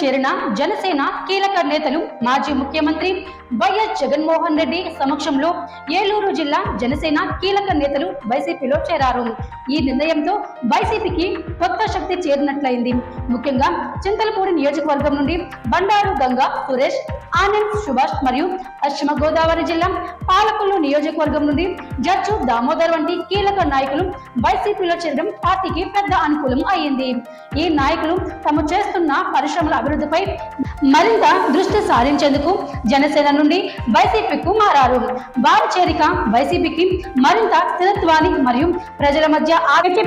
చేరిన జనసేన కీలక నేతలు మాజీ ముఖ్యమంత్రి వైఎస్ జగన్మోహన్ రెడ్డి సమక్షంలో ఏలూరు జిల్లా జనసేన కీలక నేతలు వైసీపీలో చేరారు. ఈ నిర్ణయంతో వైసీపీకి కొత్త శక్తి చేరినట్లయింది. ముఖ్యంగా చింతలపూడి నియోజకవర్గం నుండి బండారు గంగా సురేష్ ఆనంద్ సుభాష్ మరియు పశ్చిమ గోదావరి జిల్లా పాలకొల్లు నియోజకవర్గం నుండి జడ్జు దామోదర్ వంటి కీలక నాయకులు వైసీపీలో చేరడం పార్టీకి పెద్ద అనుకూలం అయ్యింది. ఈ నాయకులు తాము చేస్తున్న పరిశ్రమల అభివృద్ధిపై మరింత దృష్టి సారించేందుకు జనసేన నుండి వైసీపీకు మారారు. వారి చేరిక వైసీపీకి మరింత స్థిరత్వాన్ని మరియు ప్రజల మధ్య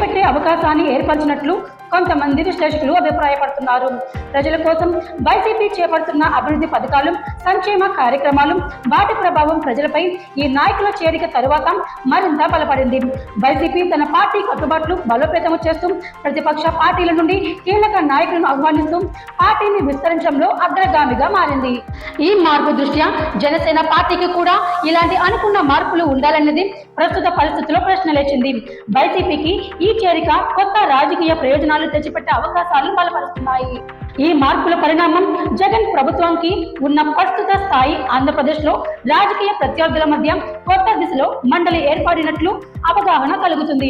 పెట్టే అవకాశాన్ని ఏర్పరిచినట్లు కొంతమంది విశ్లేషకులు అభిప్రాయపడుతున్నారు. ప్రజల కోసం వైసీపీ చేపడుతున్న అభివృద్ధి పథకాలు సంక్షేమ కార్యక్రమాలు వాటి ప్రభావం ప్రజలపై ఈ నాయకుల చేరిక తరువాత మరింత బలపడింది. వైసీపీ తన పార్టీ కట్టుబాట్లు బలోపేతం చేస్తూ ప్రతిపక్ష పార్టీల నుండి కీలక నాయకులను ఆహ్వానిస్తూ పార్టీని విస్తరించడంలో అగ్రగామిగా మారింది. ఈ మార్పు దృష్ట్యా జనసేన పార్టీకి కూడా ఇలాంటి అనుకున్న మార్పులు ఉండాలన్నది ప్రస్తుత పరిస్థితుల్లో ప్రశ్న లేచింది. వైసీపీకి ఈ చేరిక కొత్త రాజకీయ ప్రయోజనాలు తెచ్చిపెట్టే అవకాశాలు బలపరుస్తున్నాయి. ఈ మార్పుల పరిణామం జగన్ ప్రభుత్వానికి ఉన్న ప్రస్తుత స్థాయి ఆంధ్రప్రదేశ్లో రాజకీయ ప్రత్యర్థుల మధ్య కొత్త దిశలో మండలి ఏర్పడినట్లు అవగాహన కలుగుతుంది.